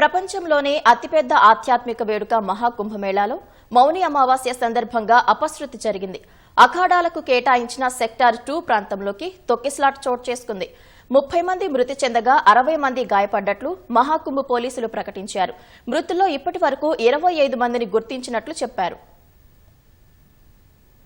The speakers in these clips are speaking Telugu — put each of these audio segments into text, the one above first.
ప్రపంచంలోనే అతిపెద్ద ఆధ్యాత్మిక వేడుక మహాకుంభమేళాలో మౌని అమావాస్య సందర్భంగా అపశృతి జరిగింది. అఖాడాలకు కేటాయించిన సెక్టార్ టూ ప్రాంతంలోకి తొక్కిస్లాట్ చోటు చేసుకుంది. ముప్పై మంది మృతి చెందగా అరవై మంది గాయపడ్డట్లు మహాకుంభ పోలీసులు ప్రకటించారు. మృతుల్లో ఇప్పటి వరకు ఇరవై ఐదు మందిని గుర్తించినట్లు చెప్పారు.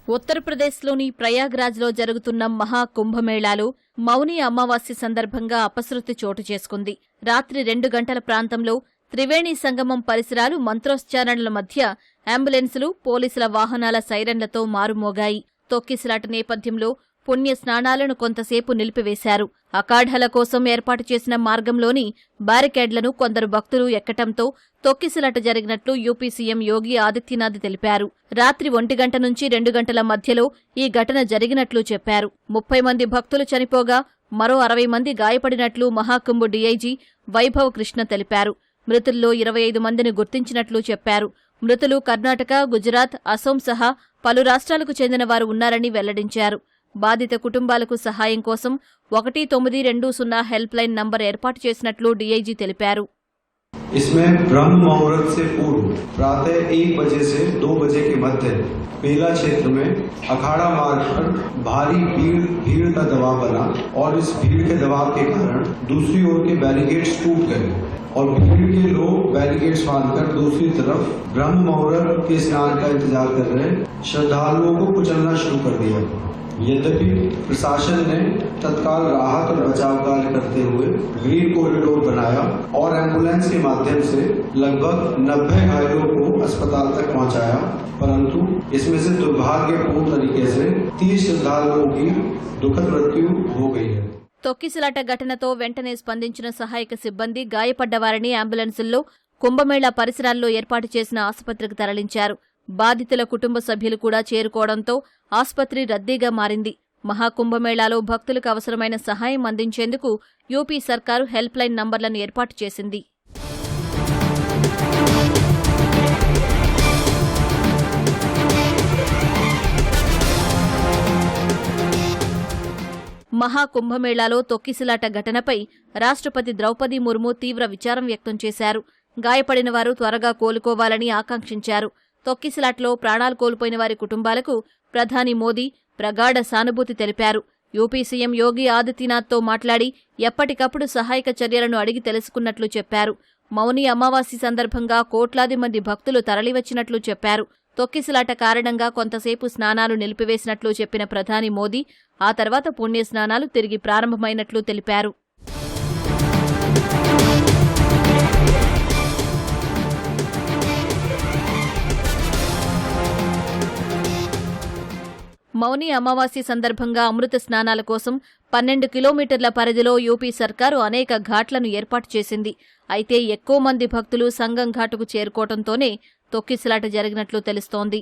ఉత్తరప్రదేశ్లోని ప్రయాగ్రాజ్లో జరుగుతున్న మహాకుంభమేళాలో మౌని అమావాస్య సందర్భంగా అపశృతి చోటు చేసుకుంది. రాత్రి రెండు గంటల ప్రాంతంలో త్రివేణి సంగమం పరిసరాలు మంత్రోచ్చారణల మధ్య అంబులెన్సులు పోలీసుల వాహనాల సైరన్లతో మారుమోగాయి. తొక్కిసలాట నేపథ్యంలో పుణ్య స్నానాలను కొంతసేపు నిలిపివేశారు. అఖాఢల కోసం ఏర్పాటు చేసిన మార్గంలోని బారికేడ్లను కొందరు భక్తులు ఎక్కటంతో తొక్కిసలాట జరిగినట్లు యూపీ సీఎం యోగి ఆదిత్యనాథ్ తెలిపారు. రాత్రి ఒంటి గంట నుంచి రెండు గంటల మధ్యలో ఈ ఘటన జరిగినట్లు చెప్పారు. ముప్పై మంది భక్తులు చనిపోగా మరో అరవై మంది గాయపడినట్లు మహాకుంభు డీఐజీ వైభవ్ కృష్ణ తెలిపారు. మృతుల్లో ఇరవై ఐదు మందిని గుర్తించినట్లు చెప్పారు. మృతులు కర్ణాటక గుజరాత్ అసోం సహా పలు రాష్ట్రాలకు చెందిన వారు ఉన్నారని వెల్లడించారు. బాధిత కుటుంబాలకు సహాయం కోసం ఒకటి తొమ్మిది రెండు సున్నా హెల్ప్ లైన్ నంబర్ ఏర్పాటు చేసినట్లు డీఐజీ తెలిపారు इसमें ब्रह्म मुहूर्त से पूर्व प्रातः एक बजे से दो बजे के मध्य मेला क्षेत्र में अखाड़ा मार्ग पर भारी भीड़ भीड़ का दबाव बना और इस भीड़ के दबाव के कारण दूसरी ओर के बैरिकेड्स टूट गए और भीड़ के लोग बैरिकेड्स बांधकर दूसरी तरफ ब्रह्म मुहूर्त के स्नान का इंतजार कर रहे श्रद्धालुओं को कुचलना शुरू कर दिया यद्यपि प्रशासन ने तत्काल राहत और बचाव कार्य करते हुए ग्रीन कॉरिडोर बनाया और एम्बुलेंस के माध्यम से लगभग 90 घायलों को अस्पताल तक पहुंचाया परंतु इसमें से दुर्भाग्यपूर्ण तरीके से 30 श्रद्धालुओं की दुखद मृत्यु हो गई है తొక్కిసలాట ఘటనతో వెంటనే స్పందించిన సహాయక సిబ్బంది గాయపడ్డవారిని అంబులెన్సుల్లో కుంభమేళా పరిసరాల్లో ఏర్పాటు చేసిన ఆసుపత్రికి తరలించారు బాధితుల కుటుంబ సభ్యులు కూడా చేరుకోవడంతో ఆసుపత్రి రద్దీగా మారింది. మహాకుంభమేళాలో భక్తులకు అవసరమైన సహాయం అందించేందుకు యూపీ సర్కారు హెల్ప్ లైన్ నంబర్లను ఏర్పాటు చేసింది. మహాకుంభమేళాలో తొక్కిసలాట ఘటనపై రాష్ట్రపతి ద్రౌపది ముర్ము తీవ్ర విచారం వ్యక్తం చేశారు. గాయపడిన వారు త్వరగా కోలుకోవాలని ఆకాంక్షించారు. తొక్కిసలాట్లో ప్రాణాలు కోల్పోయిన వారి కుటుంబాలకు ప్రధాని మోదీ ప్రగాఢ సానుభూతి తెలిపారు. యూపీ సీఎం యోగి ఆదిత్యనాథ్తో మాట్లాడి ఎప్పటికప్పుడు సహాయక చర్యలను అడిగి తెలుసుకున్నట్లు చెప్పారు. మౌని అమావాస్య సందర్భంగా కోట్లాది మంది భక్తులు తరలివచ్చినట్లు చెప్పారు. తొక్కిసలాట కారణంగా కొంతసేపు స్నానాలు నిలిపివేసినట్లు చెప్పిన ప్రధాని మోదీ ఆ తర్వాత పుణ్య స్నానాలు తిరిగి ప్రారంభమైనట్లు తెలిపారు. మౌని అమావాస్య సందర్భంగా అమృత స్నానాల కోసం పన్నెండు కిలోమీటర్ల పరిధిలో యూపీ సర్కారు అనేక ఘాట్లను ఏర్పాటు చేసింది. అయితే ఎక్కువ మంది భక్తులు సంగం ఘాటుకు చేరుకోవడంతోనే తొక్కిసలాట జరిగినట్లు తెలుస్తోంది.